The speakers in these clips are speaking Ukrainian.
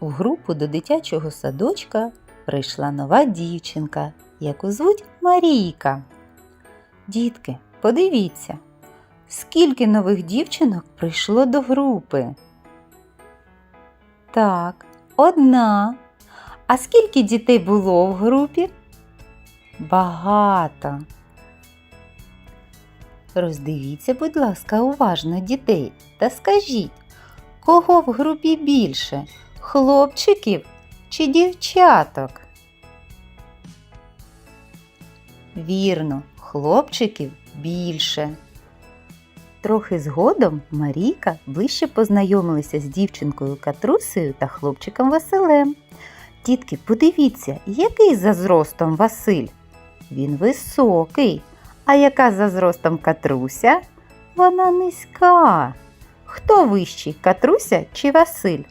У групу до дитячого садочка прийшла нова дівчинка, яку звуть Марійка. Дітки, подивіться, скільки нових дівчинок прийшло до групи. Так, одна. А скільки дітей було в групі? Багато. Роздивіться, будь ласка, уважно дітей та скажіть, кого в групі більше? Хлопчиків чи дівчаток? Вірно, хлопчиків більше. Трохи згодом Марійка ближче познайомилася з дівчинкою Катрусею та хлопчиком Василем. Дітки, подивіться, який за зростом Василь? Він високий. А яка за зростом Катруся? Вона низька. Хто вищий, Катруся чи Василь?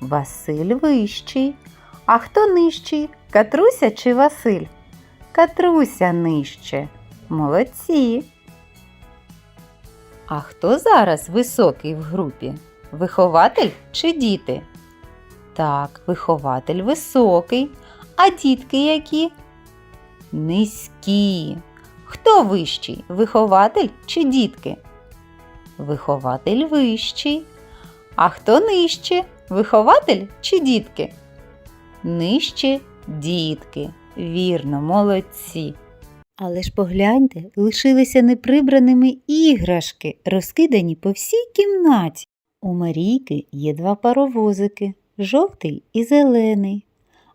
Василь вищий. А хто нижчий? Катруся чи Василь? Катруся нижче. Молодці. А хто зараз високий в групі? Вихователь чи діти? Так, вихователь високий. А дітки які? Низькі. Хто вищий? Вихователь чи дітки? Вихователь вищий. А хто нижче? Вихователь чи дітки? Нижче дітки. Вірно, молодці. Але ж погляньте, лишилися неприбраними іграшки, розкидані по всій кімнаті. У Марійки є два паровозики жовтий і зелений.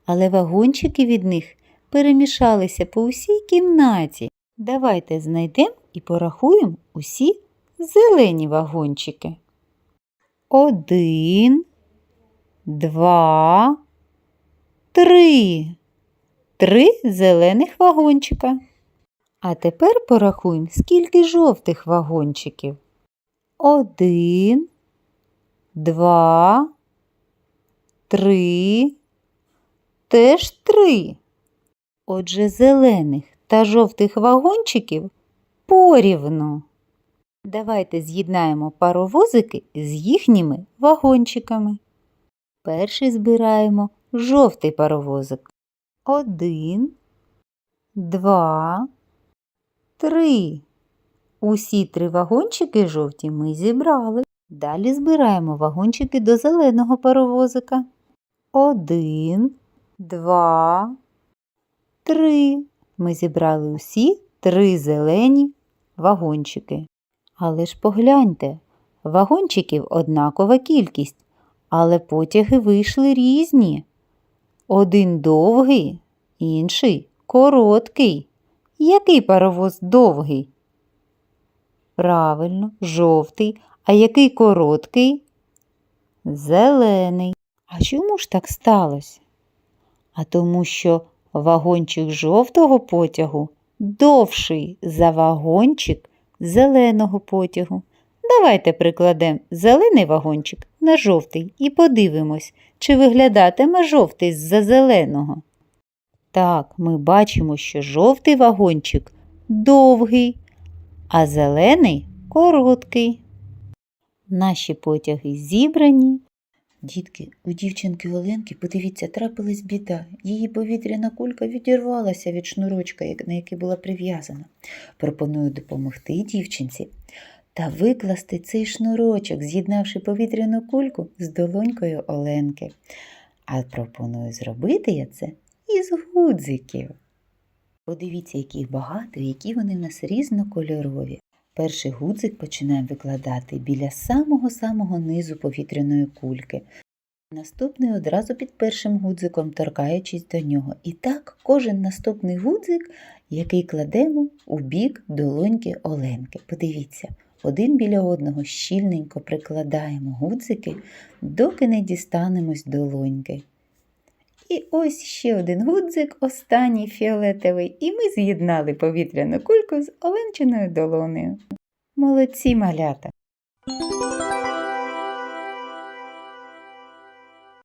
Але вагончики від них перемішалися по усій кімнаті. Давайте знайдемо і порахуємо усі зелені вагончики. Один, два, три. Три зелених вагончика. А тепер порахуємо, скільки жовтих вагончиків. Один, два, три, теж три. Отже, зелених та жовтих вагончиків порівну. Давайте з'єднаємо паровозики з їхніми вагончиками. Перший збираємо жовтий паровозик. Один, два, три. Усі три вагончики жовті ми зібрали. Далі збираємо вагончики до зеленого паровозика. Один, два, три. Ми зібрали усі три зелені вагончики. Але ж погляньте, вагончиків однакова кількість, але потяги вийшли різні. Один довгий, інший короткий. Який паровоз довгий? Правильно, жовтий. А який короткий? Зелений. А чому ж так сталося? А тому що вагончик жовтого потягу довший за вагончик зеленого потягу. Давайте прикладемо зелений вагончик на жовтий і подивимось, чи виглядатиме жовтий з-за зеленого. Так, ми бачимо, що жовтий вагончик довгий, а зелений короткий. Наші потяги зібрані. Дітки, у дівчинки Оленки, подивіться, трапилась біда. Її повітряна кулька відірвалася від шнурочка, на який була прив'язана. Пропоную допомогти дівчинці та викласти цей шнурочок, з'єднавши повітряну кульку з долонькою Оленки. А пропоную зробити я це із гудзиків. Подивіться, яких багато, які вони в нас різнокольорові. Перший гудзик починаємо викладати біля самого-самого низу повітряної кульки. Наступний одразу під першим гудзиком, торкаючись до нього. І так кожен наступний гудзик, який кладемо у бік долоньки Оленки. Подивіться, один біля одного щільненько прикладаємо гудзики, доки не дістанемось долоньки. І ось ще один гудзик, останній фіолетовий, і ми з'єднали повітряну кульку з оленчиною долонею. Молодці малята!